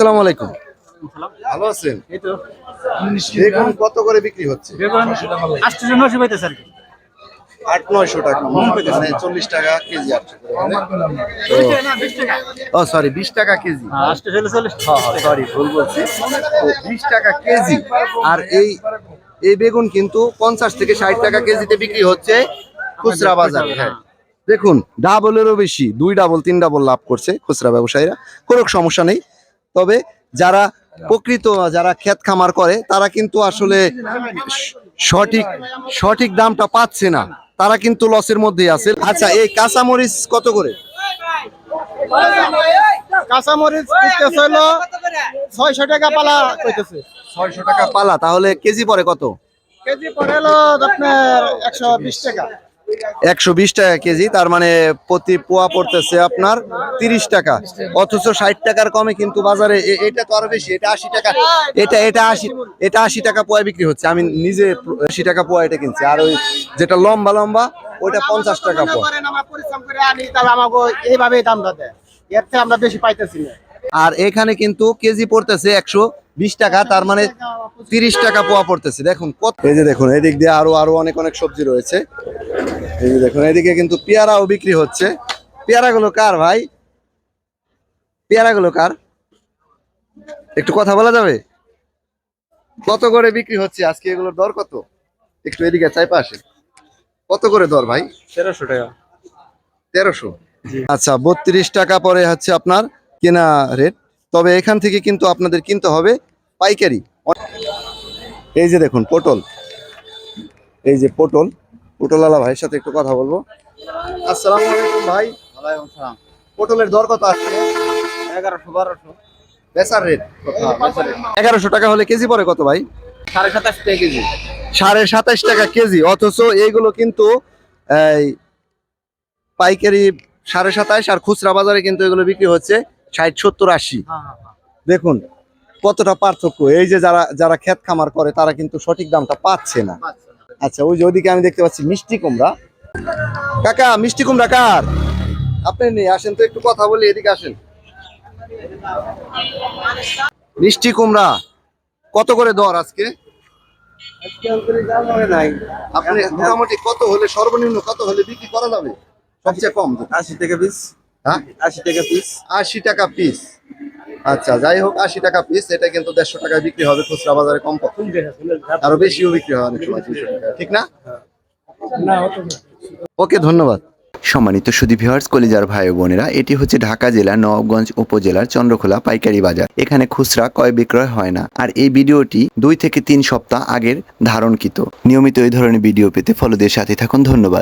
আসসালামু আলাইকুম। ভালো আছেন? বেগুন কত করে বিক্রি হচ্ছে? আর আট নয়শো টাকা। মানে চল্লিশ টাকা কেজি আটশো ও সরি বিশ টাকা। কেজি। আটশো ষোলো চল্লিশ। সরি ভুল বলছি। বিশ টাকা কেজি। আর এই এই বেগুন কিন্তু পঞ্চাশ থেকে ষাট টাকা কেজিতে বিক্রি হচ্ছে খুচরা বাজারে হ্যাঁ। দেখুন ডাবলেরও বেশি দুই ডাবল তিন ডাবল লাভ করছে খুচরা ব্যবসায়ীরা। কোনো সমস্যা নেই। তবে যারা প্রকৃত যারা ক্ষেত খামার করে তারা কিন্তু আসলে সঠিক সঠিক দামটা পাচ্ছে না। তারা কিন্তু লসের মধ্যেই আছে। আচ্ছা এই কাঁচামরিচ কত করে? কাঁচামরিচ ছয়শো টাকা পালা কইতেছে। ছয়শো টাকা পালা তাহলে কেজি পরে কত? কেজি পরে হলো আপনার একশো বিশ টাকা। একশো বিশ টাকা কেজি, তার মানে প্রতি পোয়া পড়তেছে আপনার তিরিশ টাকা। অথচ ষাট টাকার কমে কিন্তু বাজারে এটা তো আরও বেশি, এটা আশি টাকা। এটা এটা আশি এটা আশি টাকা পোয়া বিক্রি হচ্ছে। আমি নিজে আশি টাকা পোয়া এটা কিনছি। আর ওই যেটা লম্বা লম্বা, ওইটা পঞ্চাশ টাকা পোয়া। এইভাবে দামটা দেয় এর থেকে আমরা বেশি পাইতেছি আর এখানে কিন্তু কেজি পড়তেছে একশো বিশ টাকা, তার মানে তিরিশ টাকা পোয়া পড়তেছে। দেখুন কত এই যে দেখুন, এদিক দিয়ে আরও আরও অনেক অনেক সবজি রয়েছে। এই দেখুন এদিকে কিন্তু পেয়ারাও বিক্রি হচ্ছে। পেয়ারাগুলো কার ভাই? পেয়ারাগুলো কার? একটু কথা বলা যাবে? কত করে বিক্রি হচ্ছে আজকে? এগুলোর দর কত? একটু এদিকে চাই পাশে। কত করে দর ভাই? তেরোশো টাকা। তেরোশো? আচ্ছা বত্রিশ টাকা পরে হচ্ছে আপনার কেনা রেট তবে এখান থেকে কিন্তু আপনাদের কিনতে হবে পাইকারি। এই যে দেখুন পটল। এই যে পটল। পটলওয়ালা ভাইয়ের সাথে একটু কথা বলব। আসসালামু আলাইকুম ভাই। পটলের দর কত আসছে এগারোশো বারোশো। বেচার রেট এগারোশো টাকা হলে কেজি পরে কত ভাই? সাড়ে সাতাশ টাকা কেজি। সাড়ে সাতাশ টাকা কেজি। অথচ এইগুলো কিন্তু এই পাইকারি সাড়ে সাতাশ আর খুচরা বাজারে কিন্তু এগুলো বিক্রি হচ্ছে ষাট সত্তর আশি। দেখুন কতটা পার্থক্য। এই যে যারা যারা ক্ষেত খামার করে তারা কিন্তু সঠিক দামটা পাচ্ছে না। আচ্ছা ওই যে ওইদিকে আমি দেখতে পাচ্ছি মিষ্টি কুমড়া। কাকা মিষ্টি কুমড়া কার? আপনি নেই আসেন তো একটু কথা বলি এদিকে আসেন। মিষ্টি কুমড়া কত করে দর আজকে? আপনি মোটামুটি কত হলে সর্বনিম্ন কত হলে বিক্রি করা যাবে? সবচেয়ে কম আশি টাকা পিস। হ্যাঁ? আশি টাকা পিস। আশি টাকা পিস। আচ্ছা যাই হোক আশি টাকা পিস এটা কিন্তু দেড়শো টাকায় বিক্রি হবে খুচরা বাজারে কম আরও বেশিও বিক্রি হয় অনেক সময় ঠিক না? ওকে ধন্যবাদ। সম্মানিত সুদী ভিউয়ার্স কলিজার ভাই ও বোনেরা এটি হচ্ছে ঢাকা জেলার নবাবগঞ্জ উপজেলার চন্দ্রখোলা পাইকারি বাজার। এখানে খুচরা ক্রয় বিক্রয় হয় না আর এই ভিডিওটি দুই থেকে তিন সপ্তাহ আগের ধারণকৃত। নিয়মিত এই ধরনের ভিডিও পেতে ফলোদের সাথে থাকুন ধন্যবাদ।